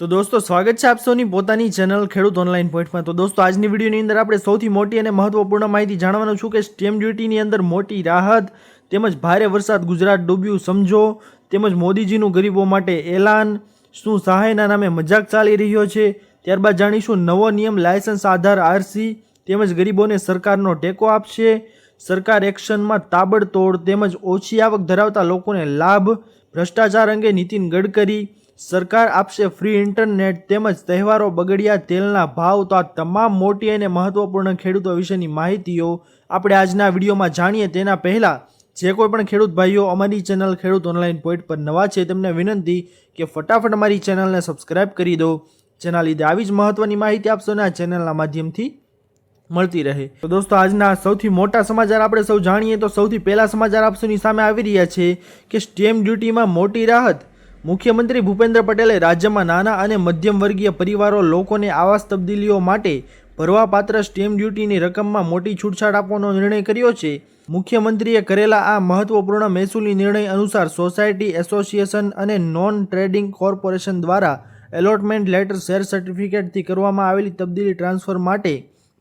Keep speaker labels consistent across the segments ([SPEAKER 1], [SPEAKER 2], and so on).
[SPEAKER 1] તો દોસ્તો, સ્વાગત છે આપ પોતાની ચેનલ ખેડૂત ઓનલાઈન પોઈન્ટમાં તો દોસ્તો, આજની વિડીયોની અંદર આપણે સૌથી મોટી અને મહત્વપૂર્ણ માહિતી જાણવાનું છું કે સ્ટેમ ડ્યુટીની અંદર મોટી રાહત, તેમજ ભારે વરસાદ ગુજરાત ડૂબ્યું, સમજો, તેમજ મોદીજીનું ગરીબો માટે એલાન, શું સહાયના નામે મજાક ચાલી રહ્યો છે, ત્યારબાદ જાણીશું નવો નિયમ લાયસન્સ આધાર આરસી તેમજ ગરીબોને સરકારનો ટેકો આપશે, સરકાર એક્શનમાં તાબડતોડ તેમજ ઓછી આવક ધરાવતા લોકોને લાભ, ભ્રષ્ટાચાર અંગે નીતિન ગડકરી સરકાર આપશે ફ્રી ઇન્ટરનેટ તેમજ તહેવારો બગડ્યા તેલના ભાવ તો આ તમામ મોટી અને મહત્વપૂર્ણ ખેડૂતો વિશેની માહિતીઓ આપણે આજના વિડીયોમાં જાણીએ. તેના પહેલાં જે કોઈ પણ ખેડૂત ભાઈઓ અમારી ચેનલ ખેડૂત ઓનલાઈન પોઈન્ટ પર નવા છે, તેમને વિનંતી કે ફટાફટ અમારી ચેનલને સબસ્ક્રાઇબ કરી દો. જેના લીધે આવી જ મહત્વની માહિતી આપશો ને આ ચેનલના માધ્યમથી મળતી રહે. તો દોસ્તો, આજના સૌથી મોટા સમાચાર આપણે સૌ જાણીએ તો સૌથી પહેલા સમાચાર આપશોની સામે આવી રહ્યા છે કે સ્ટેમ ડ્યુટીમાં મોટી રાહત મુખ્યમંત્રી ભૂપેન્દ્ર પટેલે રાજ્યમાં નાના અને મધ્યમ વર્ગીય પરિવારો લોકોને આવાસ તબદીલીઓ માટે ભરવાપાત્ર સ્ટેમ ડ્યુટીની રકમમાં મોટી છૂટછાટ આપવાનો નિર્ણય કર્યો છે. મુખ્યમંત્રીએ કરેલા આ મહત્વપૂર્ણ મહેસૂલી નિર્ણય અનુસાર સોસાયટી એસોસિએશન અને નોન ટ્રેડિંગ કોર્પોરેશન દ્વારા એલોટમેન્ટ લેટર શેર સર્ટિફિકેટથી કરવામાં આવેલી તબદીલી ટ્રાન્સફર માટે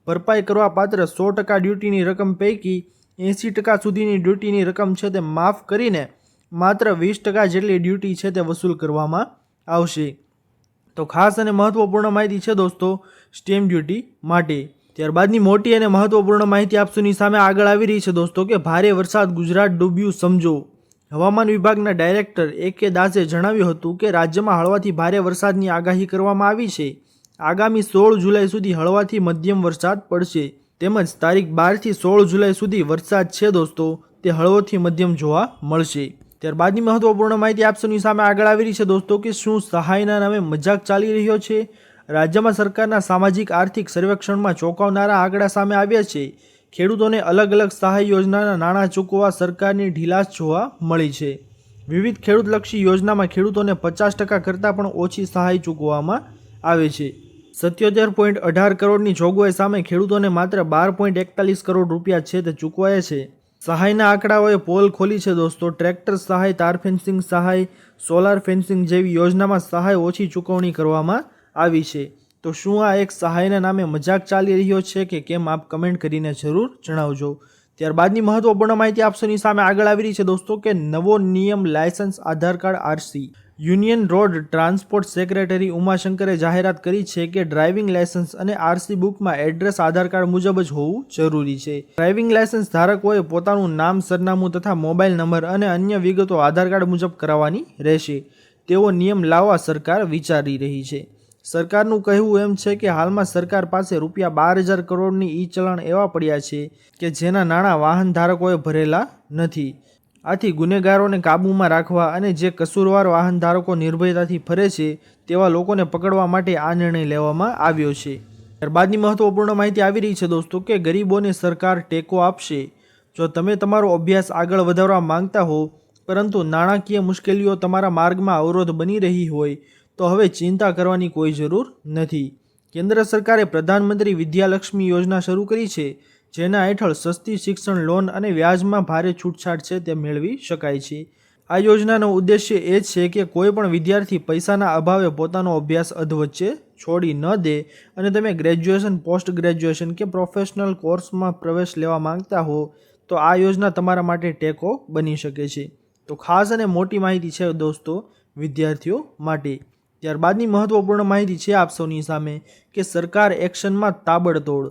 [SPEAKER 1] ભરપાઈ કરવા પાત્ર સો ટકા ડ્યુટીની રકમ પૈકી એંસી ટકા સુધીની ડ્યુટીની રકમ છે તે માફ કરીને માત્ર વીસ ટકા જેટલી ડ્યુટી છે તે વસૂલ કરવામાં આવશે. તો ખાસ અને મહત્વપૂર્ણ માહિતી છે દોસ્તો, સ્ટેમ્પ ડ્યુટી માટે. ત્યારબાદની મોટી અને મહત્વપૂર્ણ માહિતી આપસોની સામે આગળ આવી રહી છે દોસ્તો કે ભારે વરસાદ ગુજરાત ડૂબ્યું સમજો. હવામાન વિભાગના ડાયરેક્ટર એ કે દાસે જણાવ્યું હતું કે રાજ્યમાં હળવાથી ભારે વરસાદની આગાહી કરવામાં આવી છે. આગામી સોળ જુલાઈ સુધી હળવાથી મધ્યમ વરસાદ પડશે. તેમજ તારીખ બારથી સોળ જુલાઈ સુધી વરસાદ છે દોસ્તો, તે હળવોથી મધ્યમ જોવા મળશે. ત્યારબાદની મહત્વપૂર્ણ માહિતી આપસોની સામે આગળ આવી રહી છે દોસ્તો કે શું સહાયના નામે મજાક ચાલી રહ્યો છે? રાજ્યમાં સરકારના સામાજિક, આર્થિક સર્વેક્ષણમાં ચોંકાવનારા આંકડા સામે આવ્યા છે. ખેડૂતોને અલગ અલગ સહાય યોજનાના નાણાં ચૂકવવા સરકારની ઢીલાશ જોવા મળી છે. વિવિધ ખેડૂતલક્ષી યોજનામાં ખેડૂતોને પચાસ ટકા કરતાં પણ ઓછી સહાય ચૂકવવામાં આવે છે. સત્યોતેર પોઈન્ટ અઢાર કરોડની જોગવાઈ સામે ખેડૂતોને માત્ર બાર પોઈન્ટ એકતાલીસ કરોડ રૂપિયા છે તે ચૂકવાયા છે. સહાયના આંકડાઓએ પોલ ખોલી છે દોસ્તો. ટ્રેક્ટર સહાય, તાર ફેન્સિંગ સહાય, સોલાર ફેન્સિંગ જેવી યોજનામાં સહાય ઓછી ચૂકવણી કરવામાં આવી છે. તો શું આ એક સહાયના નામે મજાક ચાલી રહ્યો છે કે કેમ આપ કમેન્ટ કરીને જરૂર જણાવજો. ત્યારબાદની મહત્વપૂર્ણ માહિતી આપશોની સામે આગળ આવી રહી છે દોસ્તો કે નવો નિયમ licence, Aadhaar card, RC. Union road transport secretary ઉમાશંકરે જાહેરાત કરી છે કે ડ્રાઇવિંગ લાયસન્સ અને આરસી બુકમાં એડ્રેસ, આધાર કાર્ડ મુજબ જ હોવું જરૂરી છે. ડ્રાઇવિંગ લાયસન્સ ધારકોએ પોતાનું નામ, સરનામું તથા મોબાઈલ નંબર અને અન્ય વિગતો આધાર કાર્ડ મુજબ કરાવવાની રહેશે. તેવો નિયમ લાવવા સરકાર વિચારી રહી છે. સરકારનું કહેવું એમ છે કે હાલમાં સરકાર પાસે રૂપિયા બાર હજાર કરોડની ઈ ચલણ એવા પડ્યા છે કે જેના નાણાં વાહન ધારકોએ ભરેલા નથી. આથી ગુનેગારોને કાબૂમાં રાખવા અને જે કસૂરવાર વાહન ધારકો નિર્ભયતાથી ફરે છે, તેવા લોકોને પકડવા માટે આ નિર્ણય લેવામાં આવ્યો છે. ત્યારબાદની મહત્વપૂર્ણ માહિતી આવી રહી છે દોસ્તો કે ગરીબોને સરકાર ટેકો આપશે. જો તમે તમારો અભ્યાસ આગળ વધારવા માંગતા હો, પરંતુ નાણાકીય મુશ્કેલીઓ તમારા માર્ગમાં અવરોધ બની રહી હોય, તો હવે ચિંતા કરવાની કોઈ જરૂર નથી. કેન્દ્ર સરકારે પ્રધાનમંત્રી વિદ્યાલક્ષ્મી યોજના શરૂ કરી છે જેના હેઠળ સસ્તી શિક્ષણ લોન અને વ્યાજમાં ભારે છૂટછાટ છે તે મેળવી શકાય છે. આ યોજનાનો ઉદ્દેશ્ય એ છે કે કોઈ પણ વિદ્યાર્થી પૈસાના અભાવે પોતાનો અભ્યાસ અધવચ્ચે છોડી ન દે અને તમે ગ્રેજ્યુએશન પોસ્ટ ગ્રેજ્યુએશન કે પ્રોફેશનલ કોર્સમાં પ્રવેશ લેવા માંગતા હો, તો આ યોજના તમારા માટે ટેકો બની શકે છે. તો ખાસ અને મોટી માહિતી છે દોસ્તો વિદ્યાર્થીઓ માટે. ત્યારબાદની મહત્વપૂર્ણ માહિતી છે આપ સૌની સામે કે સરકાર એક્શનમાં તાબડતોડ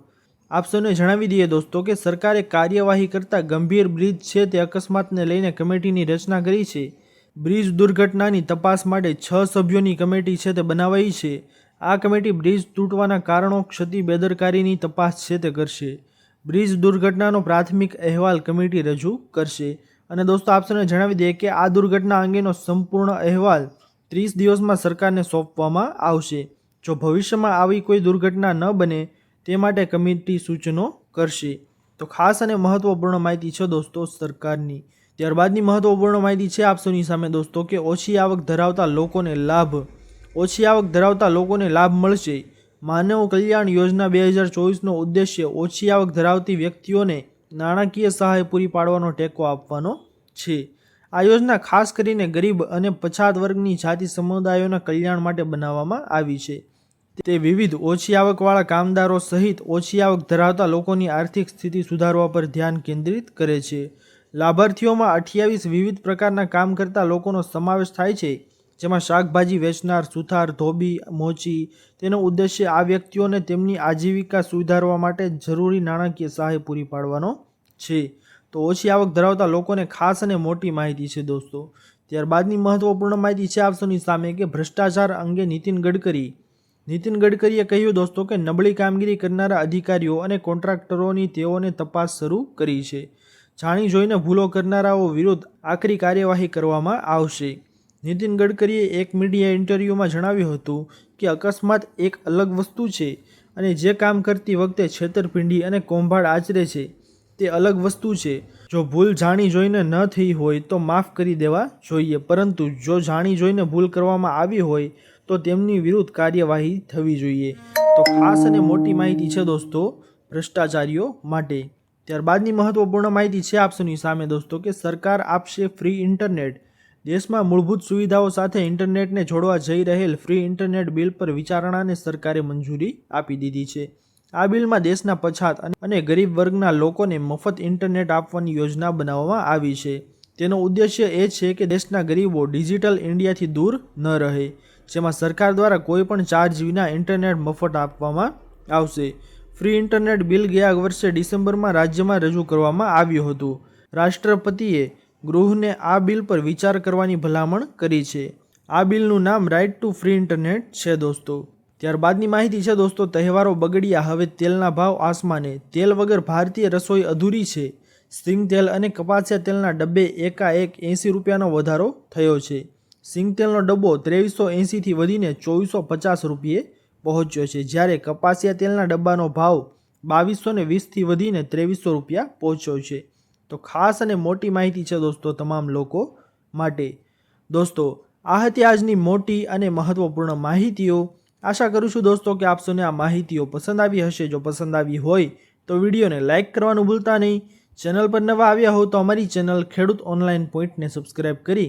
[SPEAKER 1] આપ સૌને જણાવી દઈએ દોસ્તો કે સરકારે કાર્યવાહી કરતા ગંભીર બ્રિજ છે તે અકસ્માતને લઈને કમિટીની રચના કરી છે. બ્રિજ દુર્ઘટનાની તપાસ માટે છ સભ્યોની કમિટી છે તે બનાવાઈ છે. આ કમિટી બ્રિજ તૂટવાના કારણો, ક્ષતિ, બેદરકારીની તપાસ છે તે કરશે. બ્રિજ દુર્ઘટનાનો પ્રાથમિક અહેવાલ કમિટી રજૂ કરશે. અને દોસ્તો આપ સૌને જણાવી દઈએ કે આ દુર્ઘટના અંગેનો સંપૂર્ણ અહેવાલ ત્રીસ દિવસમાં સરકારને સોંપવામાં આવશે. જો ભવિષ્યમાં આવી કોઈ દુર્ઘટના ન બને તે માટે કમિટી સૂચનો કરશે. તો ખાસ અને મહત્વપૂર્ણ માહિતી છે દોસ્તો સરકારની. ત્યારબાદની મહત્વપૂર્ણ માહિતી છે આપસોની સામે દોસ્તો કે ઓછી આવક ધરાવતા લોકોને લાભ. ઓછી આવક ધરાવતા લોકોને લાભ મળશે. માનવ કલ્યાણ યોજના બે હજાર ચોવીસનો ઉદ્દેશ્ય ઓછી આવક ધરાવતી વ્યક્તિઓને નાણાકીય સહાય પૂરી પાડવાનો ટેકો આપવાનો છે. આ યોજના ખાસ કરીને ગરીબ અને પછાત વર્ગની જાતિ સમુદાયોના કલ્યાણ માટે બનાવવામાં આવી છે. તે વિવિધ ઓછી આવકવાળા કામદારો સહિત ઓછી આવક ધરાવતા લોકોની આર્થિક સ્થિતિ સુધારવા પર ધ્યાન કેન્દ્રિત કરે છે. લાભાર્થીઓમાં અઠ્યાવીસ વિવિધ પ્રકારના કામ કરતા લોકોનો સમાવેશ થાય છે, જેમાં શાકભાજી વેચનાર, સુથાર, ધોબી, મોચી, તેનો ઉદ્દેશ્ય આ વ્યક્તિઓને તેમની આજીવિકા સુધારવા માટે જરૂરી નાણાકીય સહાય પૂરી પાડવાનો છે. તો ઓછી આવક ધરાવતા લોકોને ખાસ અને મોટી માહિતી છે દોસ્તો. ત્યારબાદની મહત્વપૂર્ણ માહિતી છે આપસોની સામે કે ભ્રષ્ટાચાર અંગે નીતિન ગડકરી નીતિન ગડકરીએ કહ્યું, દોસ્તો, કે નબળી કામગીરી કરનારા અધિકારીઓ અને કોન્ટ્રાક્ટરોની તેઓને તપાસ શરૂ કરી છે. જાણી જોઈને ભૂલો કરનારાઓ વિરુદ્ધ આકરી કાર્યવાહી કરવામાં આવશે. નીતિન ગડકરીએ એક મીડિયા ઇન્ટરવ્યૂમાં જણાવ્યું હતું કે, અકસ્માત એક અલગ વસ્તુ છે અને જે કામ કરતી વખતે છેતરપિંડી અને કૌભાંડ આચરે છે, તે અલગ વસ્તુ છે. જો ભૂલ જાણી જોઈને ન થઈ હોય તો માફ કરી દેવા જોઈએ. પરંતુ જો જાણી જોઈને ભૂલ કરવામાં આવી હોય તો તેમની વિરુદ્ધ કાર્યવાહી થવી જોઈએ. તો ખાસ અને મોટી માહિતી છે દોસ્તો, ભ્રષ્ટાચારીઓ માટે. ત્યારબાદની મહત્વપૂર્ણ માહિતી છે આપસોની સામે દોસ્તો કે સરકાર આપશે ફ્રી ઇન્ટરનેટ. દેશમાં મૂળભૂત સુવિધાઓ સાથે ઇન્ટરનેટને જોડવા જઈ રહેલ ફ્રી ઇન્ટરનેટ બિલ પર વિચારણાને સરકારે મંજૂરી આપી દીધી છે. આ બિલમાં દેશના પછાત અને- ગરીબ વર્ગના લોકોને મફત ઇન્ટરનેટ આપવાની યોજના બનાવવામાં આવી છે. તેનો ઉદ્દેશ્ય એ છે કે દેશના ગરીબો ડિજિટલ ઇન્ડિયાથી દૂર ન રહે. જેમાં સરકાર દ્વારા કોઈપણ ચાર્જ વિના ઇન્ટરનેટ મફત આપવામાં આવશે. ફ્રી ઇન્ટરનેટ બિલ ગયા વર્ષે ડિસેમ્બરમાં રાજ્યમાં રજૂ કરવામાં આવ્યું હતું. રાષ્ટ્રપતિએ ગૃહને આ બિલ પર વિચાર કરવાની ભલામણ કરી છે. આ બિલનું નામ રાઇટ ટુ ફ્રી ઇન્ટરનેટ છે દોસ્તો. ત્યારબાદની માહિતી છે દોસ્તો, તહેવારો બગડ્યા. હવે તેલના ભાવ આસમાને. તેલ વગર ભારતીય રસોઈ અધૂરી છે. સિંગ તેલ અને કપાસિયા તેલના ડબ્બે એકાએક એંસી રૂપિયાનો વધારો થયો છે. સિંગ તેલનો ડબ્બો ત્રેવીસો એંસીથી વધીને ચોવીસો પચાસ રૂપિયે પહોંચ્યો છે, જ્યારે કપાસિયા તેલના ડબ્બાનો ભાવ બાવીસો ને વીસથી વધીને ત્રેવીસો રૂપિયા પહોંચ્યો છે. તો ખાસ અને મોટી માહિતી છે દોસ્તો તમામ લોકો માટે. દોસ્તો, આ હતી આજની મોટી અને મહત્વપૂર્ણ માહિતીઓ. આશા કરું છું દોસ્તો કે આપ સૌને આ માહિતીઓ પસંદ આવી હશે. જો પસંદ આવી હોય તો વિડીયોને લાઇક કરવાનું ભૂલતા નહીં. ચેનલ પર નવા આવ્યા હો તો અમારી ચેનલ ખેડૂત ઓનલાઈન પોઈન્ટને સબસ્ક્રાઈબ કરી